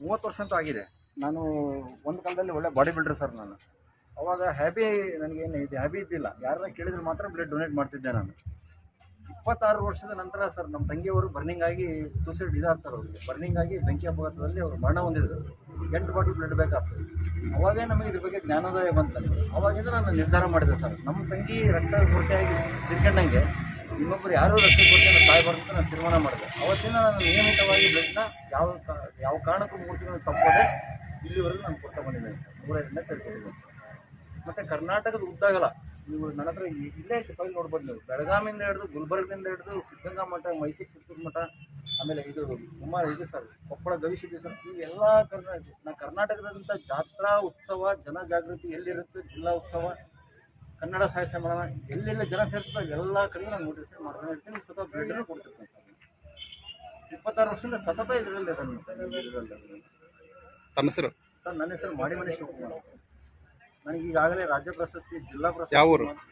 ಮೂವತ್ತು ವರ್ಷ ಅಂತೂ ಆಗಿದೆ. ನಾನು ಒಂದು ಕಾಲದಲ್ಲಿ ಒಳ್ಳೆ ಬಾಡಿ ಬಿಲ್ಡರ್ ಸರ್ ನಾನು. ಅವಾಗ ಹ್ಯಾಬಿ ನನಗೇನು ಇದು ಹ್ಯಾಬಿ ಇದ್ದಿಲ್ಲ. ಯಾರ ಕೇಳಿದ್ರೆ ಮಾತ್ರ ಬ್ಲಡ್ ಡೊನೇಟ್ ಮಾಡ್ತಿದ್ದೆ ನಾನು. ಇಪ್ಪತ್ತಾರು ವರ್ಷದ ನಂತರ ಸರ್ ನಮ್ಮ ತಂಗಿಯವರು ಬರ್ನಿಂಗ್ ಆಗಿ ಸೂಸೈಡ್ ಇದಾರ್ ಸರ್ ಅವರಿಗೆ. ಬರ್ನಿಂಗ್ ಆಗಿ ಬೆಂಕಿ ಅಪಘಾತದಲ್ಲಿ ಅವರು ಮರಣ ಹೊಂದಿದ್ರು. ಎಂಟು ಬಾಟಲ್ ಬ್ಲಡ್ ಬೇಕಾಗ್ತದೆ ಅವಾಗೇ ನಮಗೆ ಇದ್ರ ಬಗ್ಗೆ ಜ್ಞಾನೋದಯ ಬಂತು ಅವಾಗಿಂದ ನಾನು ನಿರ್ಧಾರ ಮಾಡಿದೆ ಸರ್ ನಮ್ಮ ತಂಗಿ ರಕ್ತ ಕೊರತೆಯಾಗಿ ತಿರ್ಕೊಂಡಂಗೆ ಇನ್ನೊಬ್ಬರು ಯಾರೋ ರಕ್ತ ಕೊಟ್ಟಿನ ಸಾಯಬಾರ್ದು ನಾನು ತೀರ್ಮಾನ ಮಾಡಿದೆ. ಅವತ್ತಿನ ನಾನು ನಿಯಮಿತವಾಗಿ ಬ್ಲಡ್ನ ಯಾವ ಯಾವ ಕಾರಣಕ್ಕೂ ಮೂರು ತಿಂಗಳು ತಪ್ಪದೆ ಇಲ್ಲಿವರೆಗೂ ನಾನು ಕೊಡ್ತಾ ಬಂದಿದ್ದೇನೆ ಸರ್. ನೂರೈದನೇ ಸೇರ್ಕೊಂಡಿದ್ದೇನೆ ಮತ್ತು ಕರ್ನಾಟಕದ ಉದ್ದಾಗಲ್ಲ ನೀವು ನನ್ನ ಹತ್ರ ಇಲ್ಲೇ ಐತೆ ಫೈಲ್ ನೋಡ್ಬೋದು ನೀವು. ಬೆಳಗಾಮಿಂದ ಹಿಡಿದು ಗುಲ್ಬರ್ಗದಿಂದ ಹಿಡಿದು ಸಿದ್ಧಗಂಗಾ ಮಠ, ಮೈಸೂರು ಸುತ್ತೂರು ಮಠ, ಆಮೇಲೆ ಇದು ನಮ್ಮ ಇದು ಸರ್, ಕೊಪ್ಪಳ ಗವಿಸಿದ್ದೇಶ್ವರ ಈ ಎಲ್ಲ ಕರ್ನಾಟಕ ನಾ ಕರ್ನಾಟಕದಂಥ ಜಾತ್ರಾ ಉತ್ಸವ, ಜನಜಾಗೃತಿ ಎಲ್ಲಿರುತ್ತೆ, ಜಿಲ್ಲಾ ಉತ್ಸವ ಕನ್ನಡ ಸಾಹಿತ್ಯ ಸಮ್ಮೇಳನ ಎಲ್ಲೆಲ್ಲ ಜನ ಸೇರ್ತದೆ ಎಲ್ಲ ಕಡೆಯೂ ನಾನು ನೋಟಿಫಿಕೇಶನ್ ಮಾಡ್ತಾನೆ ಇರ್ತೀನಿ ಸ್ವಲ್ಪ ಬ್ಲಡ್ಡನ್ನು ಕೊಡ್ತಿರ್ತೀನಿ ಸರ್ ಇಪ್ಪತ್ತಾರು ವರ್ಷದಿಂದ ಸತತ ಇದರಲ್ಲಿ ಅದನ್ನು ಸರ್ ತಮ್ಮ ಹೆಸರು? ಸರ್ ನನ್ನ ಹೆಸರು ಮಾಡಿಮನೆ ಶಿವಕುಮಾರ್. ಅಂತ. ನನಗೆ ಈಗಾಗಲೇ ರಾಜ್ಯ ಪ್ರಶಸ್ತಿ ಜಿಲ್ಲಾ ಪ್ರಶಸ್ತಿ?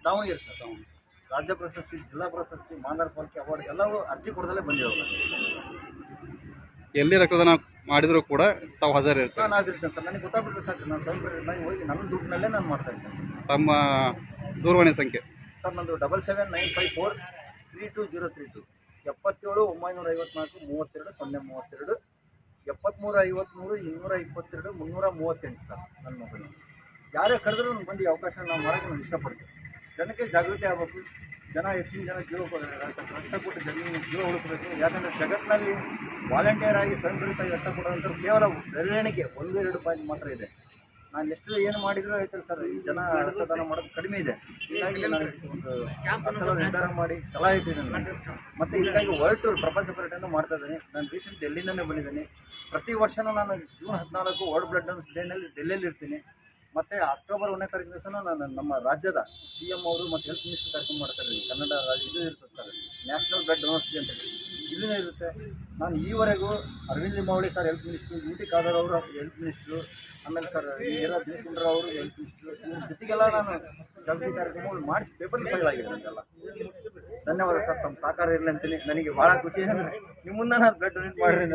ದಾವಣಗೆರೆ ಸರ್ ರಾಜ್ಯ ಪ್ರಶಸ್ತಿ ಜಿಲ್ಲಾ ಪ್ರಶಸ್ತಿ ಮಾಂದಾರ್ ಪಾಲಿಕೆ ಅವಾರ್ಡ್ ಎಲ್ಲವೂ ಅರ್ಜಿ ಕೊಡದಲ್ಲೇ ಬಂದಿರೋದು. ಎಲ್ಲಿ ರಕ್ತದಾನ ಮಾಡಿದರೂ ಕೂಡ ತಾವು ಹಾಜರು ಇರ್ತಾರೆ ನಾನು ಸರ್ ನನಗೆ ಗೊತ್ತಾಗ್ಬಿಟ್ರೆ ಸಾಕು ನಾನು ಸ್ವಯಂ ನಾನು ಹೋಗಿ ನನ್ನ ದುಡ್ಡಿನಲ್ಲೇ ನಾನು ಮಾಡ್ತಾ ಇದ್ದೇನೆ ತಮ್ಮ ದೂರವಾಣಿ ಸಂಖ್ಯೆ. ಸರ್, ನಂದು double seven nine five four three two zero three two ಎಪ್ಪತ್ತೇಳು ಒಂಬೈನೂರ ಐವತ್ನಾಲ್ಕು ಮೂವತ್ತೆರಡು ಸೊನ್ನೆ ಮೂವತ್ತೆರಡು. ಎಪ್ಪತ್ತ್ಮೂರು ಐವತ್ತ್ಮೂರು ಇನ್ನೂರ ಇಪ್ಪತ್ತೆರಡು ಮುನ್ನೂರ ಮೂವತ್ತೆಂಟು ಸರ್, ನನ್ನ ಮೊಬೈಲ್ ಯಾರೇ ಕರೆದ್ರೂ ನಾನು ಬಂದು ಅವಕಾಶ ನಾವು ಮಾಡೋಕ್ಕೆ ನಾನು ಇಷ್ಟಪಡ್ತೀನಿ. ಜನಕ್ಕೆ ಜಾಗೃತಿ ಆಗಬೇಕು. ಜನ ಹೆಚ್ಚಿನ ಜನ ಜೀವ ರಕ್ತ ಕೊಟ್ಟು ಜನ ಜೀವ ಉಳಿಸಬೇಕು. ಯಾಕಂದರೆ ಜಗತ್ತಿನಲ್ಲಿ ವಾಲಂಟಿಯರ್ ಆಗಿ ಸಂಘಟಿತ ರಕ್ತ ಕೊಡೋಂಥದ್ದು ಕೇವಲ ಬೆರಳೆಣಿಕೆ, ಒಂದು ಎರಡು ಪಾಯಿಂಟ್ ಮಾತ್ರ ಇದೆ. ನಾನು ಎಷ್ಟು ಏನು ಮಾಡಿದ್ರು ಆಯ್ತಲ್ಲ ಸರ್, ಈ ಜನ ರಕ್ತದಾನ ಮಾಡೋದು ಕಡಿಮೆ ಇದೆ. ಹೀಗಾಗಿ ಒಂದು ಸಲ ನಿರ್ಧಾರ ಮಾಡಿ ಸಲಹೆ ಇಟ್ಟಿದ್ದೀನಿ. ಮತ್ತು ಹೀಗಾಗಿ ವರ್ಲ್ಡ್ ಟೂರ್ ಪ್ರಪಂಚ ಪರ್ಯಟನೆ ಮಾಡ್ತಾ ಇದ್ದೀನಿ. ನಾನು ರೀಸೆಂಟ್ ಡೆಲ್ಲಿಂದನೇ ಬಂದಿದ್ದೀನಿ. ಪ್ರತಿ ವರ್ಷನೂ ನಾನು ಜೂನ್ ಹದಿನಾಲ್ಕು ವರ್ಲ್ಡ್ ಬ್ಲಡ್ ಡೋನರ್ಸ್ ಡೇನಲ್ಲಿ ಡೆಲ್ಲಿಯಲ್ಲಿ ಇರ್ತೀನಿ. ಮತ್ತು ಅಕ್ಟೋಬರ್ ಒಂದನೇ ತಾರೀಕು ದಿವಸನೂ ನಾನು ನಮ್ಮ ರಾಜ್ಯದ ಸಿ ಎಂ ಅವರು ಮತ್ತು ಹೆಲ್ತ್ ಮಿನಿಸ್ಟರ್ ಕಾರ್ಯಕ್ರಮ ಮಾಡ್ತಾರೆ ಕನ್ನಡ ರಾಜ್ಯ ಇದು ಇರ್ತದೆ sir national blood donors day ಅಂತ ಹೇಳಿ. ಇಲ್ಲಿನೇ ಇರುತ್ತೆ. ನಾನು ಈವರೆಗೂ Arvind Limbavali sir health minister U T Khader ಅವರು ಹೆಲ್ತ್ ಮಿನಿಸ್ಟ್ರು, ಆಮೇಲೆ ಸರ್ ಈಗೆಲ್ಲ ದಿನೇಶ್ ಗುಂಡ್ರಾವ್ ಅವರು ಹೆಲ್ತ್ ಮಿನಿಸ್ಟ್ರು, ಇವ್ರ ಜೊತೆಗೆಲ್ಲ ನಾನು ಜಾಗೃತಿ ಕಾರ್ಯಕ್ರಮಗಳು ಮಾಡಿಸಿ ಪೇಪರ್ ಫೈಲ್ ಆಗಿದೆ ನನಗೆಲ್ಲ ಧನ್ಯವಾದ ಸರ್, ತಮ್ಮ ಸಹಕಾರ ಇರಲಿ ಅಂತೀನಿ ನನಗೆ ಭಾಳ ಖುಷಿ. ಅಂದರೆ ನಿಮ್ಮನ್ನ ನಾನು ಬ್ಲಡ್ ಡೊನೇಟ್ ಮಾಡಿರಿ